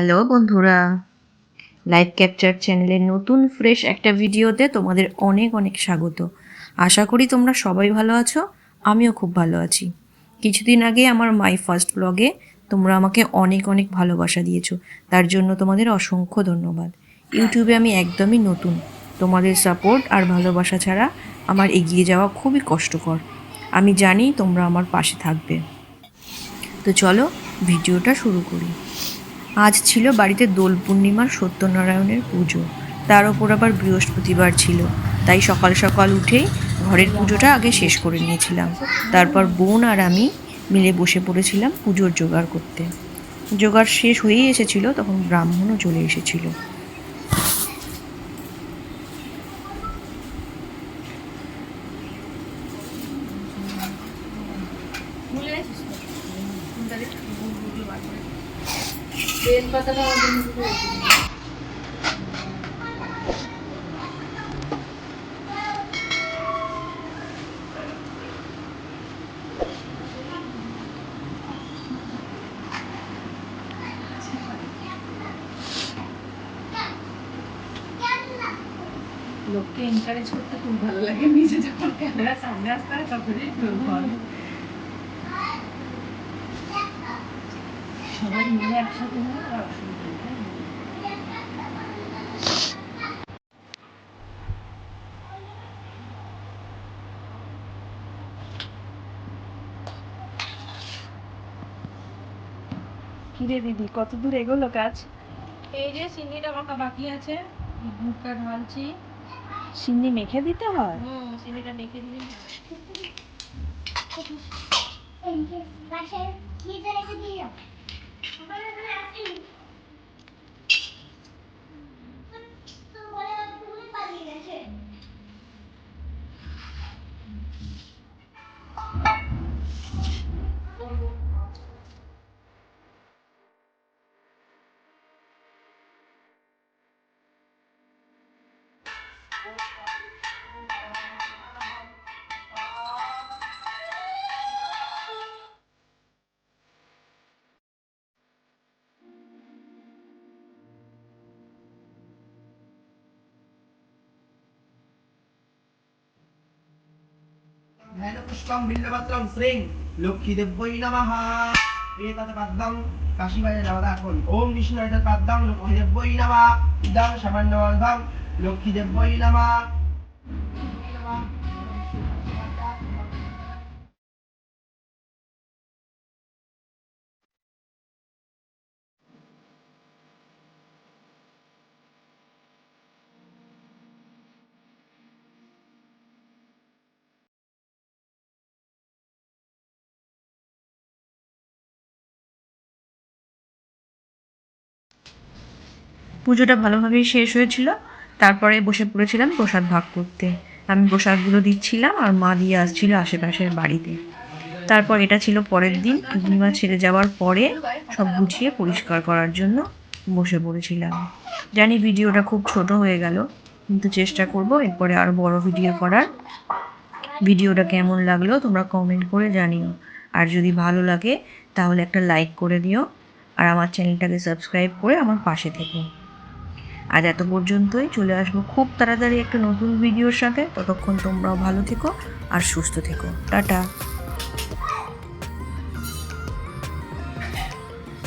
Hello বন্ধুরা live capture চ্যানেলের নতুন ফ্রেশ একটা ভিডিওতে তোমাদের অনেক অনেক স্বাগত। আশা করি তোমরা সবাই ভালো আছো, আমিও খুব ভালো আছি। কিছুদিন আগে আমার মাই ফার্স্ট ব্লগে তোমরা আমাকে অনেক অনেক ভালোবাসা দিয়েছ, তার জন্য তোমাদের অসংখ্য ধন্যবাদ। ইউটিউবে আমি একদমই নতুন, তোমাদের সাপোর্ট আর ভালোবাসা ছাড়া আমার এগিয়ে যাওয়া খুবই কষ্টকর। আমি জানি তোমরা আমার পাশে থাকবে। তো চলো ভিডিওটা শুরু করি। আজ ছিল বাড়িতে দোল পূর্ণিমার সত্যনারায়ণের পুজো। তার ওপর আবার বৃহস্পতিবার ছিল। তাই সকাল সকাল উঠেই ঘরের পুজোটা আগে শেষ করে নিয়েছিলাম। তারপর বোন আর আমি মিলে বসে পড়েছিলাম পুজোর জোগাড় করতে। জোগাড় শেষ হয়েই এসেছিল, তখন ব্রাহ্মণও চলে এসেছিল। লোককে এনকারেজ করতে খুব ভালো লাগে নিজে যখন ক্যামেরার সামনে আসতে হয় তখনই সবাই মিলে একসাথে হলে আর অসুবিধা নেই, কিরে দিদি কত দূর এগোলো কাজ? এই যে সিন্নিটা মাখা বাকি আছে মুখটা ঢালছি। সিন্নি মেখে দিতে হয়? হুম সিন্নিটা মেখে দিলে Mas é assim. পুষ্পম বিল্লপত্রম শ্রীং লক্ষ্মীদেব্যই নমঃ। এতৎ পদ্মং কাশীবাজে নবদাখন ওম বিষ্ণু এতৎ পদ্মং লক্ষ্মীদেব্যই নমঃ। ইদং সামান্যবন্ধং লক্ষ্মীদেব্যই নমঃ। পুজোটা ভালোভাবেই শেষ হয়েছিল। তারপরে বসে পড়েছিলাম প্রসাদ ভাগ করতে। আমি প্রসাদগুলো দিচ্ছিলাম আর মা দিয়ে আসছিল আশেপাশের বাড়িতে। তারপর এটা ছিল পরের দিন। পূর্ণিমা ছেড়ে যাওয়ার পরে সব গুছিয়ে পরিষ্কার করার জন্য বসে পড়েছিলাম। জানি ভিডিওটা খুব ছোট হয়ে গেল, কিন্তু চেষ্টা করব এরপরে আরও বড় ভিডিও করার। ভিডিওটা কেমন লাগল তোমরা কমেন্ট করে জানিও। আর যদি ভালো লাগে তাহলে একটা লাইক করে দিও। আর আমার চ্যানেলটাকে সাবস্ক্রাইব করে আমার পাশে থেকো। আজ এত পর্যন্তই চলে আসব খুব তাড়াতাড়ি একটা নতুন ভিডিওর সাথে ততক্ষণ তোমরাও ভালো থেকো আর সুস্থ থেকো। টাটা।